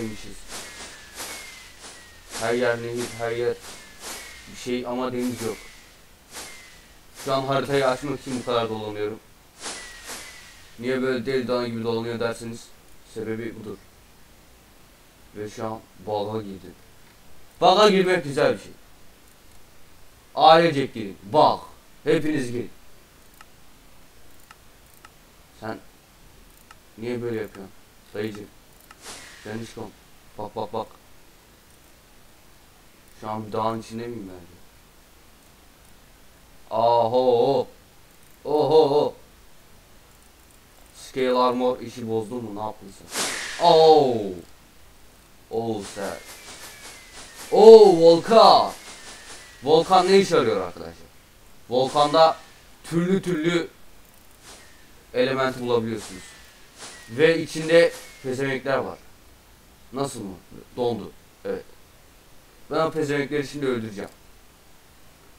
haritadaymışız. Her yer nehir, her yer bir şey ama deniz yok. Şu an haritayı açmak için bu kadar dolanıyorum. Niye böyle deli dana gibi dolanıyor derseniz sebebi budur. Ve şu an baga girdim. Baga girmek güzel bir şey. Ailecek girin. Bak. Hepiniz girin. Sen niye böyle yapıyorsun? Sen hiç kom. Bak bak bak. Şu an dağın içinde miyim ben? de? Aho. Oho. Scale armor işi bozdun mu? Ne yaptın sen? Oh. Oh sen. Oh volkan. Volkan ne işe yarıyor arkadaşlar? Volkanda türlü türlü element bulabiliyorsunuz. Ve içinde pezevenkler var. Nasıl mı? Dondu. Evet. Ben o pezevenkleri şimdi öldüreceğim.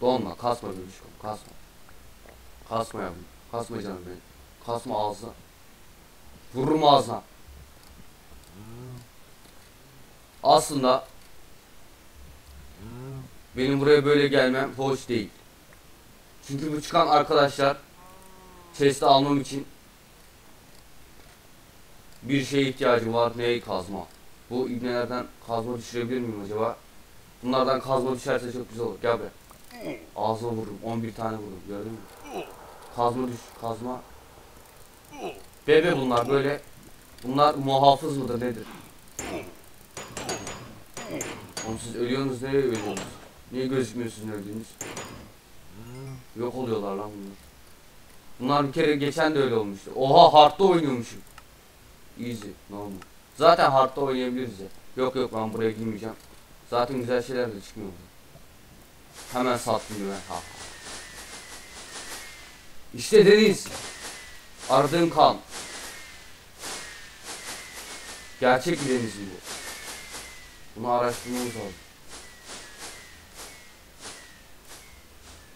Donma, kasma bebişkom, kasma. Kasma yavrum, kasma canım benim. Kasma ağzına. Vururum ağzına. Aslında benim buraya böyle gelmem hoş değil. Çünkü bu çıkan arkadaşlar chest'i almam için bir şeye ihtiyacım var. Neye kazma? Bu ibnelerden kazma düşürebilir miyim acaba? Bunlardan kazma düşerse çok güzel olur. Gel be. Ağzına vururum. 11 tane vururum. Gördün mü? Kazma düş. Kazma. Bebe bunlar böyle. Bunlar muhafız mıdır nedir? Oğlum siz ölüyorsunuz nereye ölüyorsunuz? Niye gözükmüyorsunuz öldüğünüz? Yok oluyorlar lan bunlar. Bunlar bir kere geçen de öyle olmuştu. Oha hardta oynuyormuşum. Easy, normal. Zaten hardta oynayabiliriz ya. Yok yok ben buraya girmeyeceğim. Zaten güzel şeyler de çıkmıyor. Hemen sattım ben. Ha. İşte deniz. Aradığım kan. Gerçek bir deniz bu? Bunu araştırmamız lazım.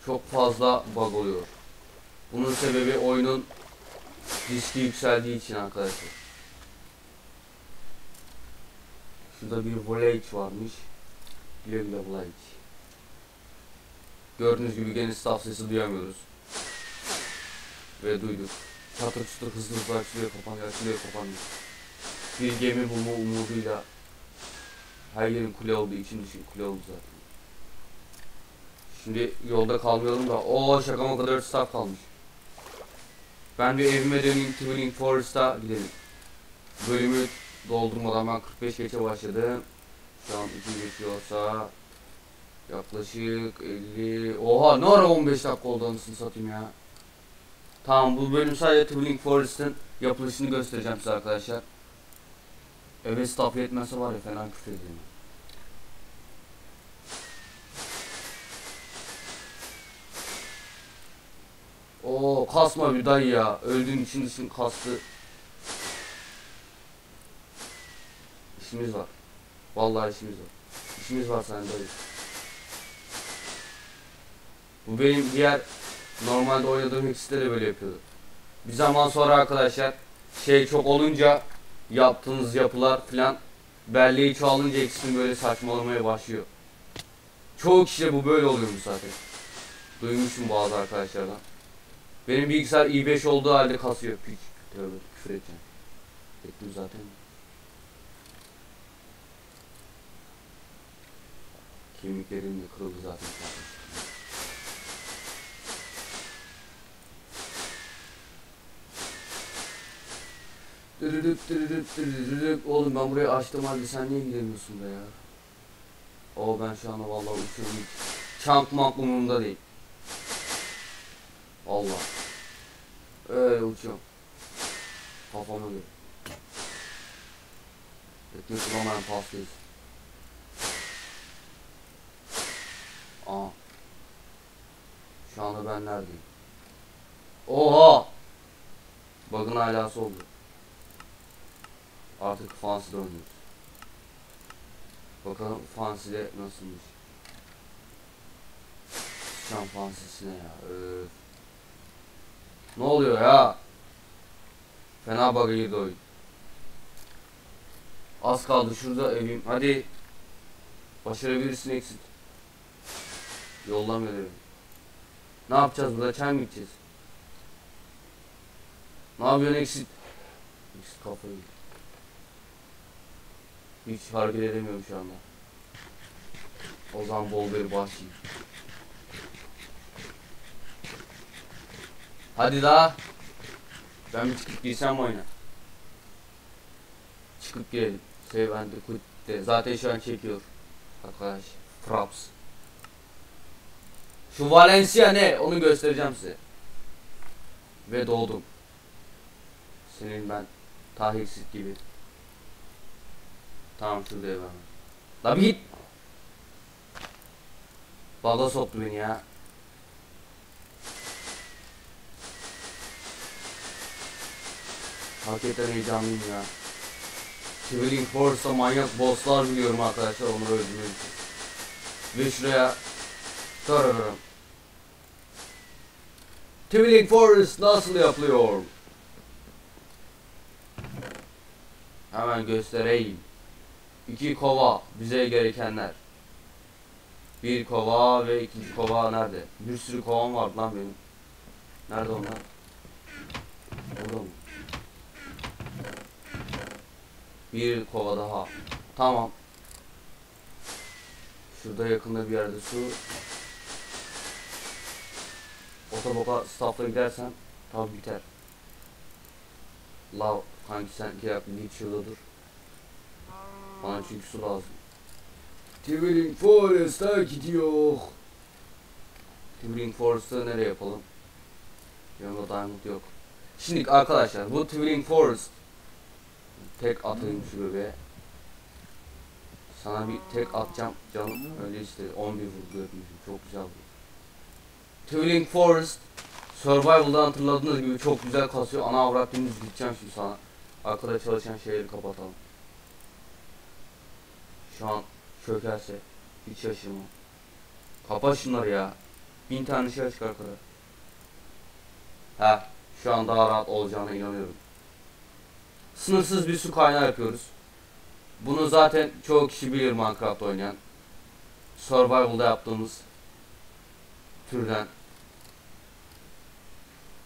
Çok fazla bug oluyor. Bunun sebebi oyunun riski yükseldiği için arkadaşlar. Şurada bir volage varmış. Güle güle volage. Gördüğünüz gibi gene staff sesi duyamıyoruz. Ve duyduk. Çatır çatır hızlı hızlı açılıyor kapanıyor açılıyor kapanıyor. Bir gemi bulma umuduyla her yerin kule olduğu için düşün kule oldu zaten. Şimdi yolda kalmayalım da o şakama kadar staff kalmış. Ben bir evime döneyim Twilling Forest'a gidelim. Bölümü doldurmadan ben 45 geçe başladım. Şu an 2 geçiyorsa yaklaşık 50 Oha ne ara 15 dakika oldu anasını satayım ya. Tamam bu bölüm sadece Twilling Forest'ın yapılışını göstereceğim size arkadaşlar. Eve staff yetmezse var ya fena küfür edeyim. Oo kasma bir dayı ya. Öldüğün için için kastı. İşimiz var. Vallahi işimiz var. İşimiz var sende dayı. Bu benim diğer normalde oynadığım Hex'te de böyle yapıyordu. Bir zaman sonra arkadaşlar şey çok olunca yaptığınız yapılar filan belleği çoğalınca X'in böyle saçmalamaya başlıyor. Çoğu kişide bu böyle oluyormuş zaten. Duymuşum bazı arkadaşlardan. Benim bilgisayar i5 olduğu halde kasıyor. Piç. Tövbe küfür edeceğim. Ettim zaten. Kemiklerim de kırıldı zaten. Dırırıp dırırıp dırırıp Oğlum ben burayı açtım halde sen niye gidemiyorsun be ya? Oo ben şu anda vallahi uçuyorum hiç. Çank mank umurumda değil. Allah. Öyle uçuyorum. Kafama göre. Ekmek bulamayan pastayız. Aa. Şu anda ben neredeyim? Oha! Bug'ın alası oldu. Artık Fancy'de oynuyoruz. Bakalım Fancy'de nasılmış. Şan Fancy'sine ya. Öf. Ne oluyor ya? Fena bug'a girdi oyun. Az kaldı şurada evim. Hadi. Başarabilirsin exit. Yollamıyor evi. Ne yapacağız burada? Çay mı içeceğiz? Ne yapıyorsun exit? Exit kafayı. Hiç hareket edemiyorum şu anda. O zaman bol bir başlayayım. Hadi daha. Ben bir çıkıp girsem oyuna. Çıkıp girelim. Save and quit. Zaten şu an çekiyor. Arkadaş. Fraps. Şu Valencia ne? Onu göstereceğim size. Ve doğdum. Senin ben tahilsiz gibi. Tamam şurada hemen. La bir git. Baga soktu beni ya. Hakikaten heyecanlıyım ya. Traveling Force'da manyak bosslar biliyorum arkadaşlar onları öldürmek için. Ve şuraya Tararım. Traveling Force nasıl yapılıyor? Hemen göstereyim. İki kova bize gerekenler. Bir kova ve ikinci kova nerede? Bir sürü kovam var lan benim. Nerede onlar? Orada mı? Bir kova daha. Tamam. Şurada yakında bir yerde su. Otoboka staffla gidersen tabi biter. Lav kanki sen iki dakika git şurada dur. Bana çünkü su lazım. Twilling Forest'a gidiyor. Twilling Forest'ı nereye yapalım? Yanında diamond yok. Şimdi arkadaşlar bu Twilling Forest tek atayım şu bebeğe. Sana bir tek atacağım canım öyle işte 11 vurdu yapmışım çok güzel bu. Twilling Forest Survival'da hatırladığınız gibi çok güzel kasıyor. Ana avrat dümdüz gideceğim şimdi sana. Arkada çalışan şeyleri kapatalım. Şu an çökerse hiç şaşırma. Kapa şunları ya. Bin tane şey açık arkada. Ha, şu an daha rahat olacağına inanıyorum. Sınırsız bir su kaynağı yapıyoruz. Bunu zaten çoğu kişi bilir Minecraft oynayan. Survival'da yaptığımız türden.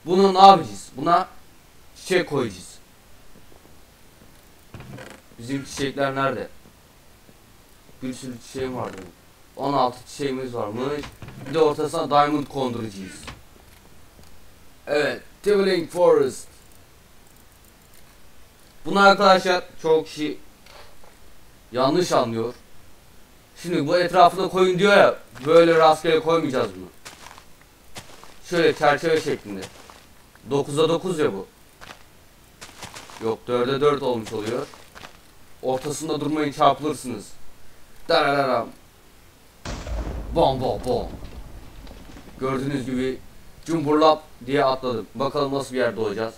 Bunu ne yapacağız? Buna çiçek koyacağız. Bizim çiçekler nerede? Bir sürü çiçeğim vardı. 16 çiçeğimiz varmış. Bir de ortasına diamond konduracağız. Evet, Tibbling Forest. Bunu arkadaşlar çoğu kişi yanlış anlıyor. Şimdi bu etrafına koyun diyor ya, böyle rastgele koymayacağız bunu. Şöyle çerçeve şeklinde. 9'a 9 ya bu. Yok 4'e 4 olmuş oluyor. Ortasında durmayın çarpılırsınız. Darararam. Bom bom bom. Gördüğünüz gibi cumburlap diye atladım. Bakalım nasıl bir yerde olacağız.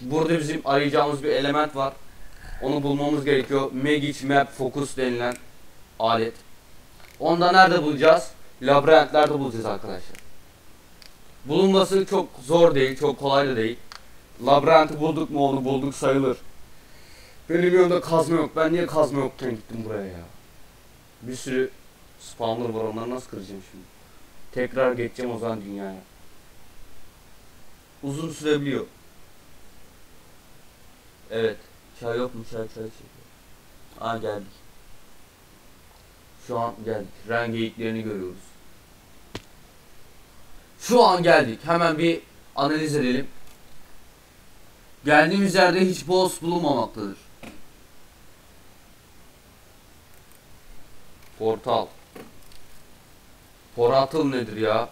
Burada bizim arayacağımız bir element var. Onu bulmamız gerekiyor. Magic Map Focus denilen alet. Onda nerede bulacağız? Labirentlerde bulacağız arkadaşlar. Bulunması çok zor değil, çok kolay da değil. Labirenti bulduk mu onu bulduk sayılır. Benim yanımda kazma yok. Ben niye kazma yokken gittim buraya ya? Bir sürü spawner var onları nasıl kıracağım şimdi? Tekrar geçeceğim o zaman dünyaya. Uzun sürebiliyor. Evet. Çay yok mu? Çay çay çekiyor. Aa geldik. Şu an geldik. Ren geyiklerini görüyoruz. Şu an geldik. Hemen bir analiz edelim. Geldiğimiz yerde hiç boss bulunmamaktadır. Portal. Portal nedir ya?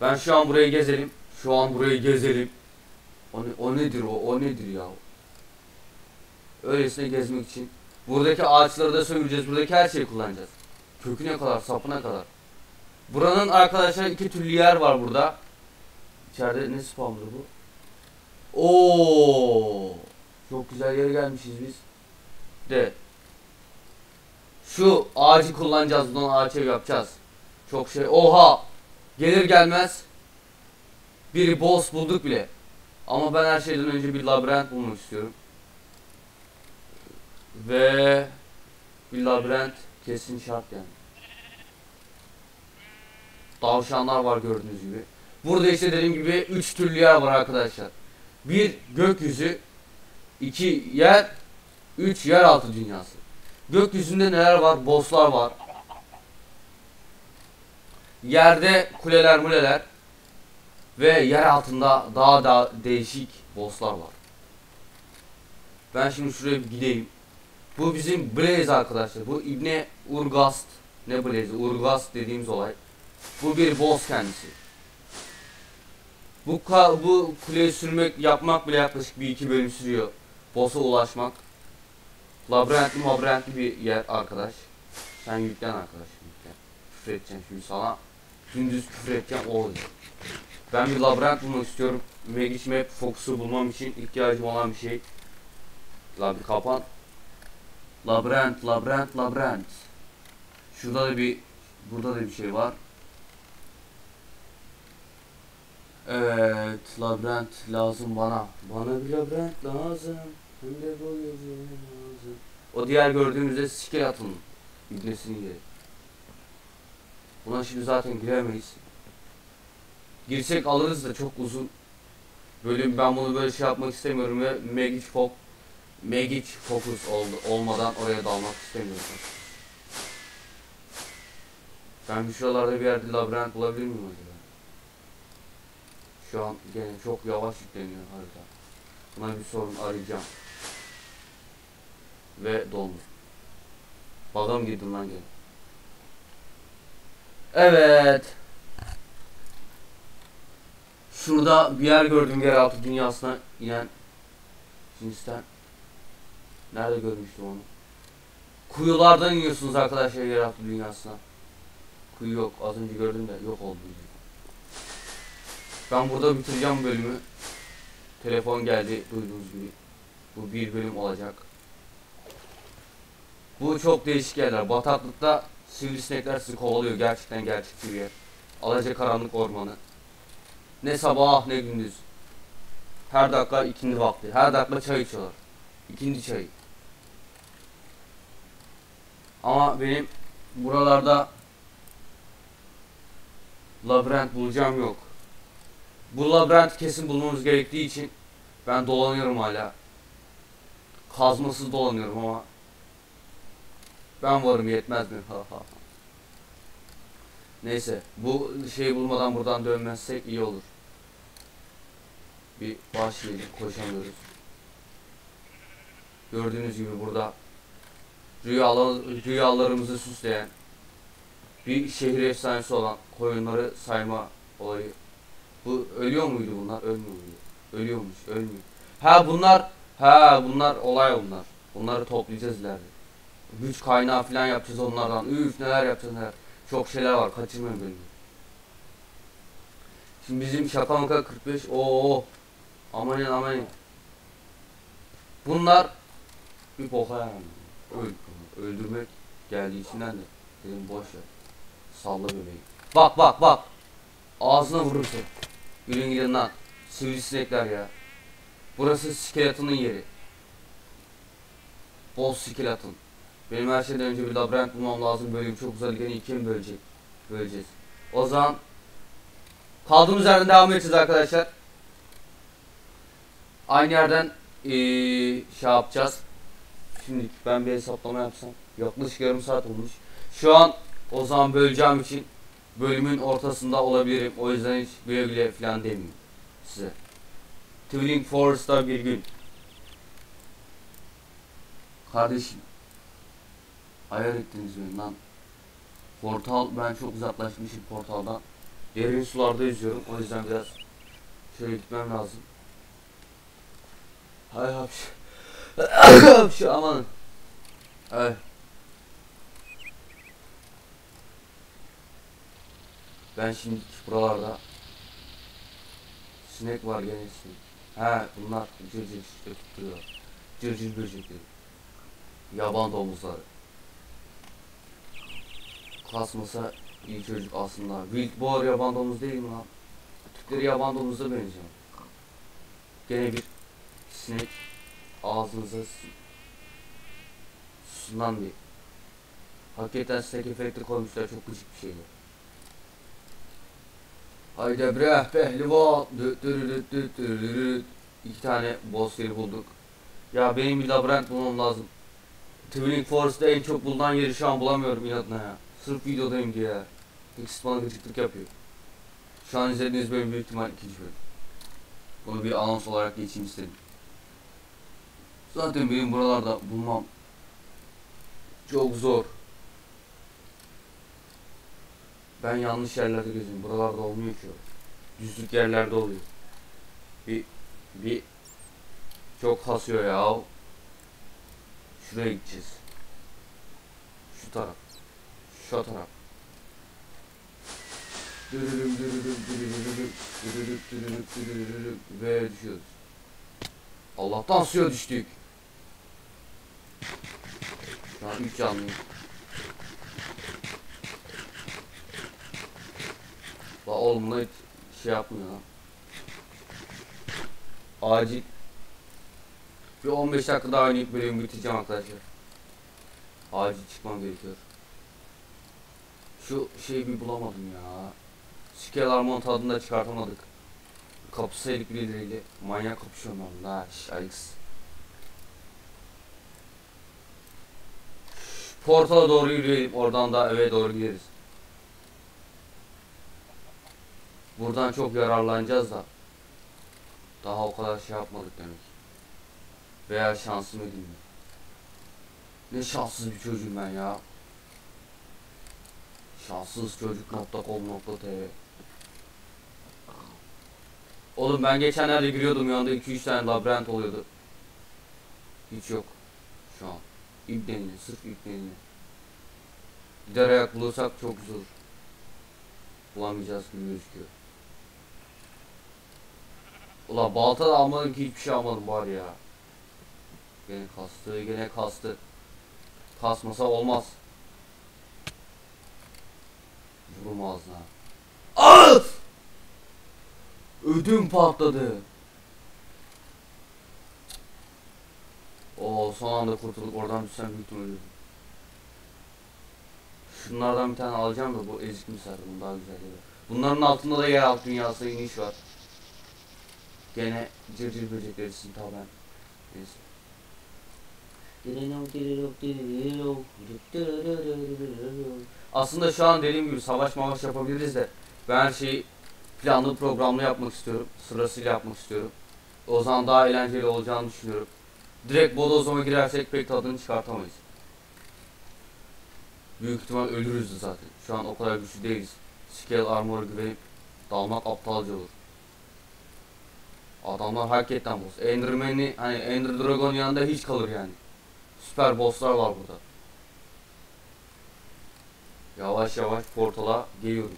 Ben şu an burayı gezelim. Şu an burayı gezelim. O, ne- o nedir o? O nedir ya? Öylesine gezmek için. Buradaki ağaçları da sömüreceğiz. Buradaki her şeyi kullanacağız. Köküne kadar, sapına kadar. Buranın arkadaşlar iki türlü yer var burada. İçeride ne spamdır bu? Oo! Çok güzel yere gelmişiz biz. De. Şu ağacı kullanacağız. Bundan ağaç ev yapacağız. Çok şey. Oha! Gelir gelmez. Biri boss bulduk bile. Ama ben her şeyden önce bir labirent bulmak istiyorum. Ve bir labirent kesin şart yani. Tavşanlar var gördüğünüz gibi. Burada işte dediğim gibi üç türlü yer var arkadaşlar. Bir gökyüzü, iki yer, üç yeraltı dünyası. Gökyüzünde neler var? Bosslar var. Yerde kuleler muleler ve yer altında daha da değişik bosslar var. Ben şimdi şuraya bir gideyim. Bu bizim Blaze arkadaşlar. Bu İbne Urgast. Ne Blaze? Urgast dediğimiz olay. Bu bir boss kendisi. Bu bu kuleyi sürmek yapmak bile yaklaşık bir iki bölüm sürüyor. Boss'a ulaşmak. Labirentli labirentli bir yer arkadaş. Sen yüklen arkadaş yüklen. Küfür edeceğim şimdi sana. Gündüz küfür edeceğim olacak. Ben bir labirent bulmak istiyorum. Magic Map Fox'u bulmam için ihtiyacım olan bir şey. La bir kapan. Labirent, labirent, labirent. Şurada da bir burada da bir şey var. Evet, labirent lazım bana. Bana bir labirent lazım. Hem de bu gece lazım. O diğer gördüğümüzde skill atın. İbnesini yeri. Buna şimdi zaten giremeyiz. Girsek alırız da çok uzun bölüm. Ben bunu böyle şey yapmak istemiyorum ve Magic Fok Magic Focus oldu, olmadan oraya dalmak istemiyorum. Ben şuralarda bir yerde labirent bulabilir miyim acaba? Şu an gene çok yavaş yükleniyor harita. Buna bir sorun arayacağım. Ve doldu. Baga mı girdim lan gene? Evet. Şurada bir yer gördüm yeraltı dünyasına inen cinsten. Nerede görmüştüm onu? Kuyulardan iniyorsunuz arkadaşlar yeraltı dünyasına. Kuyu yok. Az önce gördüm de yok oldu. Ben burada bitireceğim bölümü. Telefon geldi duyduğunuz gibi. Bu bir bölüm olacak. Bu çok değişik yerler. Bataklıkta sivrisinekler sizi kovalıyor. Gerçekten gerçek bir yer. Alaca karanlık ormanı. Ne sabah ne gündüz. Her dakika ikindi vakti. Her dakika çay içiyorlar. İkindi çayı. Ama benim buralarda labirent bulacağım yok. Bu labirent kesin bulmamız gerektiği için ben dolanıyorum hala. Kazmasız dolanıyorum ama ben varım yetmez mi? Ha ha. Neyse bu şeyi bulmadan buradan dönmezsek iyi olur. Bir başlayalım koşamıyoruz. Gördüğünüz gibi burada rüyalar, rüyalarımızı süsleyen bir şehir efsanesi olan koyunları sayma olayı. Bu ölüyor muydu bunlar? Ölmüyor muydu? Ölüyormuş, ölmüyor. Ha bunlar, ha bunlar olay bunlar. Bunları toplayacağız ileride. Güç kaynağı falan yapacağız onlardan. Üf neler yapacağız neler. Çok şeyler var. Kaçırmayın bölümü. Şimdi bizim şaka maka 45. Oo. Amanın amanın. Bunlar bir boka yani. Öl, öldürmek geldiği içinden de dedim boş ver. Salla bebeği. Bak bak bak. Ağzına vurursun. Yürüyün gidin lan. Sivrisinekler ya. Burası skeletonun yeri. Boss skeleton. Benim her şeyden önce bir labirent bulmam lazım. Bölüm çok. Gene ikiye mi bölecek? Böleceğiz. O zaman kaldığımız yerden devam edeceğiz arkadaşlar. Aynı yerden ee, şey yapacağız. Şimdi ben bir hesaplama yapsam. Yaklaşık yarım saat olmuş. Şu an o zaman böleceğim için bölümün ortasında olabilirim. O yüzden hiç güle güle falan demeyeyim size. Twilling Forest'ta bir gün. Kardeşim. Ayar ettiniz beni lan. Portal ben çok uzaklaşmışım portaldan. Derin sularda yüzüyorum. O yüzden biraz şöyle gitmem lazım. Hay hapş. hapş aman. Ay. Ben şimdi buralarda sinek var gene sinek. He bunlar cırcır ötütüyor. Cırcır böcekleri. Yaban domuzları. Kasmasa iyi çocuk aslında. Wild boar yaban domuz değil mi lan? Türkleri yaban domuza benziyor. Gene bir sinek ağzınıza sunan bir. Hakikaten sinek efekti koymuşlar çok gıcık bir şeydi. Haydi bre pehlivan. İki tane boss yeri bulduk. Ya benim bir labirent bulmam lazım. Twinning Forest'ta en çok bulunan yeri şu an bulamıyorum inadına ya. Sırf videodayım diye. Pixis bana gıcıklık yapıyor. Şu an izlediğiniz bölüm büyük ihtimal ikinci bölüm. Bunu bir anons olarak geçeyim istedim. Zaten benim buralarda bulmam çok zor. Ben yanlış yerlerde gözüm. Buralarda olmuyor ki. o. Düzlük yerlerde oluyor. Bir bir çok kasıyor ya. Şuraya gideceğiz. Şu taraf. Şu taraf. Dürürüm dürürüm dürürüm dürürüm dürürüm dürürüm ve düşüyoruz. Allah'tan suya düştük. Şu an 3 canlıyım. La oğlum hiç şey yapmıyor lan. Acil. Bir 15 dakika daha oynayıp bölümü bitireceğim arkadaşlar. Acil çıkmam gerekiyor. Şu şeyi bir bulamadım ya. Scale Armor tadını da çıkartamadık. Kapısaydık birileriyle. Manyak kapışıyorum ben. La Alex. Portala doğru yürüyelim. Oradan da eve doğru gideriz. Buradan çok yararlanacağız da. Daha o kadar şey yapmadık demek. Veya şansım edeyim mi? Ne şanssız bir çocuğum ben ya. Şanssızçocuk.com.tr Oğlum ben geçenlerde giriyordum yanında 2-3 tane labirent oluyordu. Hiç yok. Şu an. İbneliğine, sırf ibneliğine. Gider ayak bulursak çok olur. Bulamayacağız gibi gözüküyor. Ula balta da almadım ki hiçbir şey almadım bari ya. Gene kastı, gene kastı. Kasmasa olmaz. Vurum ağzına. Af! Ödüm patladı. Oo son anda kurtulduk. Oradan düşsem büyük ihtimal ölürdüm. Şunlardan bir tane alacağım da bu ezik misal daha güzel. Bunların altında da yeraltı dünyasına iniş var. Gene cırcır böcekleri için taben. Neyse. Aslında şu an dediğim gibi savaş mavaş yapabiliriz de ben her şeyi planlı programlı yapmak istiyorum. Sırasıyla yapmak istiyorum. O zaman daha eğlenceli olacağını düşünüyorum. Direkt bodozlama girersek pek tadını çıkartamayız. Büyük ihtimal ölürüz zaten. Şu an o kadar güçlü değiliz. Scale Armor'a güvenip dalmak aptalca olur. Adamlar hakikaten boss. Enderman'i hani Ender Dragon yanında hiç kalır yani. Süper bosslar var burada. Yavaş yavaş portala geliyorum.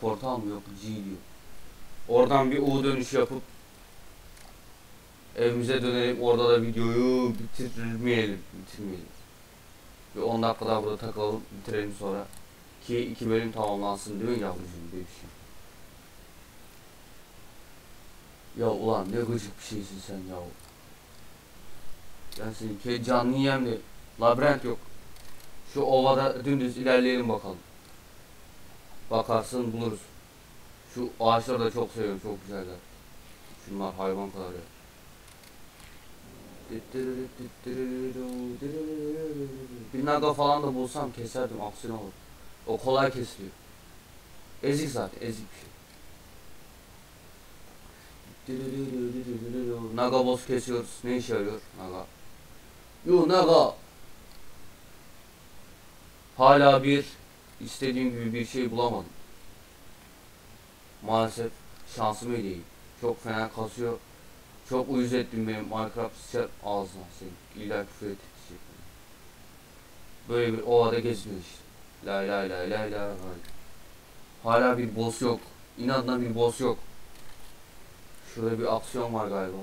Portal mı yok G diyor. Oradan bir U dönüş yapıp evimize dönelim. Orada da videoyu bitirmeyelim. Bitirmeyelim. Bir 10 dakika daha burada takılalım. Bitirelim sonra. Ki iki bölüm tamamlansın mi yavrucuğum bebişim? Ya ulan ne gıcık bir şeysin sen ya. Ben senin ke canlı de labirent yok. Şu ovada dümdüz ilerleyelim bakalım. Bakarsın buluruz. Şu ağaçları da çok seviyorum çok güzeller. Şunlar hayvan kadar ya. Bir naga falan da bulsam keserdim aksiyon olur. O kolay kesiliyor. Ezik zaten ezik bir şey. Naga boss kesiyoruz. Ne işe yarıyor? Naga. Yo Naga. Hala bir istediğim gibi bir şey bulamadım. Maalesef şansım iyi değil. Çok fena kasıyor. Çok uyuz ettim benim Minecraft sıçar ağzına senin. İlla küfür edecek. Böyle bir ovada gezmiyor işte. Lay lay lay lay lay. Hala bir boss yok. İnadına bir boss yok. Şurada bir aksiyon var galiba.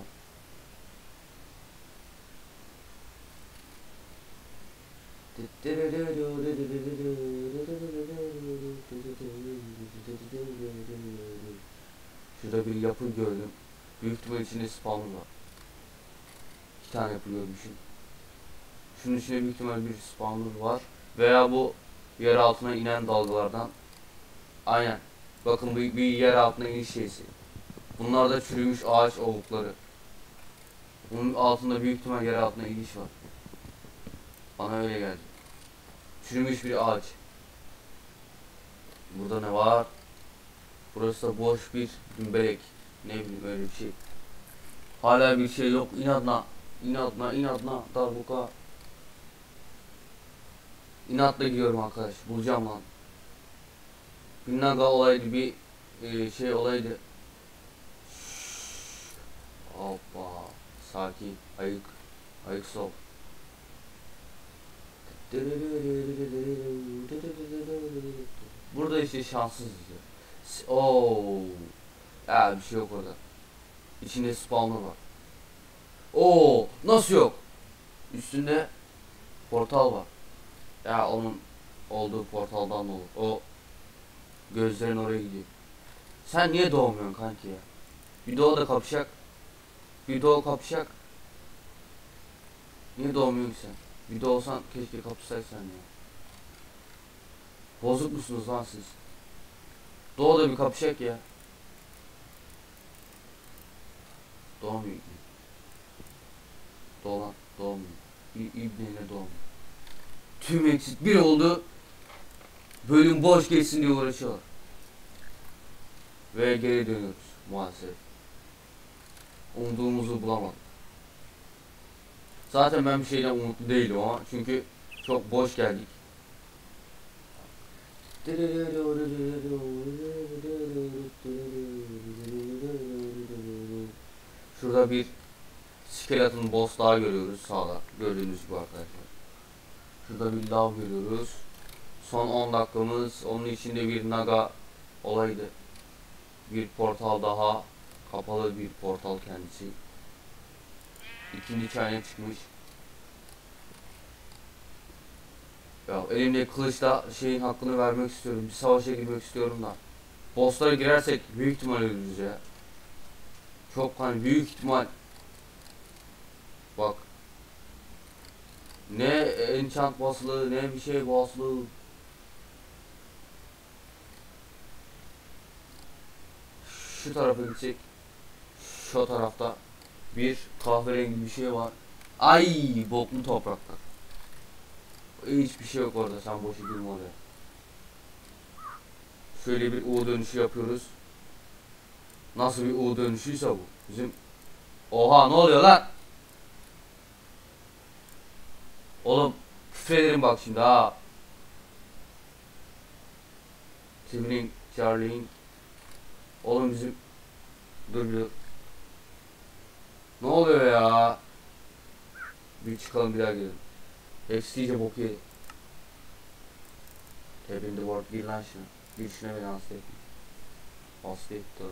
Şurada bir yapı gördüm. Büyük ihtimal içinde spawner var. iki tane yapılıyor düşün. Şunun içinde büyük ihtimal bir spawner var. Veya bu yer altına inen dalgalardan. Aynen. Bakın bir, bir yer altına iniş şeysi. Bunlar da çürümüş ağaç ovukları. Bunun altında büyük ihtimal yer altına iniş var. Bana öyle geldi. Çürümüş bir ağaç. Burada ne var? Burası da boş bir dümbelek. Ne bileyim öyle bir şey. Hala bir şey yok. İnadına. İnadına, inadına. Darbuka. İnatla gidiyorum arkadaş. Bulacağım lan. Bir naga olaydı bir e, şey olaydı. Hoppa. Sakin. Ayık. Ayık sol. Burada işte şanssızız ya. S- Oo. Ya bir şey yok orada. İçinde spawner var. Oo, nasıl yok? Üstünde portal var. Ya onun olduğu portaldan da olur. O gözlerin oraya gidiyor. Sen niye doğmuyorsun kanki ya? Bir doğu da kapışak. Doğu kapışak. Niye doğmuyorsun sen? Bir doğsan keşke kapışsaysan ya. Bozuk musunuz lan siz? Doğu da bir kapışak ya. Doğmuyor. Doğan, doğmuyor. İbneyle doğmuyor. Tüm eksit bir oldu. Bölüm boş geçsin diye uğraşıyorlar. Ve geri dönüyoruz maalesef. Umduğumuzu bulamadık. Zaten ben bir şeyden umutlu değilim ama çünkü çok boş geldik. Şurada bir skeleton boss daha görüyoruz sağda gördüğünüz gibi arkadaşlar. Şurada bir lav görüyoruz. Son 10 dakikamız onun içinde bir naga olaydı. Bir portal daha kapalı bir portal kendisi. İkinci çayına çıkmış. Ya elimde kılıçla şeyin hakkını vermek istiyorum. Bir savaşa girmek istiyorum da. Bosslara girersek büyük ihtimal ölürüz ya. Çok hani büyük ihtimal. Bak. Ne enchant basılı ne bir şey basılı. Şu tarafa gidecek. Şu tarafta bir kahverengi bir şey var. Ay boklu topraklar. Hiçbir şey yok orada sen boşu girme oraya. Şöyle bir U dönüşü yapıyoruz. Nasıl bir U dönüşüyse bu. Bizim Oha ne oluyor lan? Oğlum küfrederim bak şimdi ha. Tim'in, Charlie'in Oğlum bizim Dur bir dur. Ne oluyor ya? Bir çıkalım bir daha gelin. Hepsi iyice bok yedi. Tebinde ward gir lan şuna. Gir şuna beni hasta etme. Hasta etti.